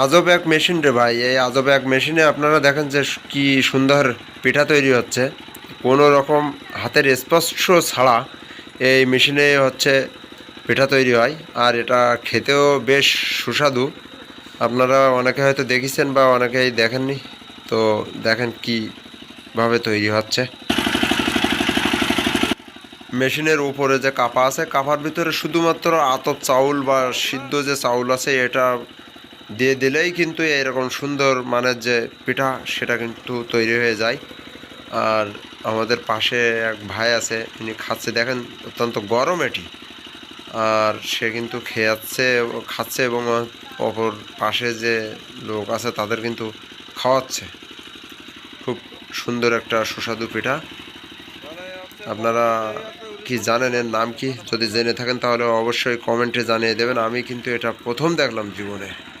আজব এক মেশিন রে ভাই, এই আজব এক মেশিনে আপনারা দেখেন যে কি সুন্দর পিঠা তৈরি হচ্ছে। কোনো রকম হাতের স্পর্শ ছাড়া এই মেশিনে হচ্ছে পিঠা তৈরি হয়, আর এটা খেতেও বেশ সুস্বাদু। আপনারা অনেকে হয়তো দেখেছেন বা অনেকেই দেখেননি, তো দেখেন কীভাবে তৈরি হচ্ছে। মেশিনের উপরে যে কাপা আছে, কাপার ভিতরে শুধুমাত্র আতপ চাউল বা সিদ্ধ যে চাউল আছে, এটা দিয়ে দিলেই কিন্তু এরকম সুন্দর মানের যে পিঠা, সেটা কিন্তু তৈরি হয়ে যায়। আর আমাদের পাশে এক ভাই আছে তিনি খাচ্ছে, দেখেন অত্যন্ত গরম এটি। আর সে কিন্তু খেয়াচ্ছে খাচ্ছে এবং অপর পাশে যে লোক আছে, তাদের কিন্তু খাওয়াচ্ছে। খুব সুন্দর একটা সুস্বাদু পিঠা। আপনারা কি জানেন এর নাম কি? যদি জেনে থাকেন তাহলে অবশ্যই কমেন্টে জানিয়ে দেবেন। আমি কিন্তু এটা প্রথম দেখলাম জীবনে।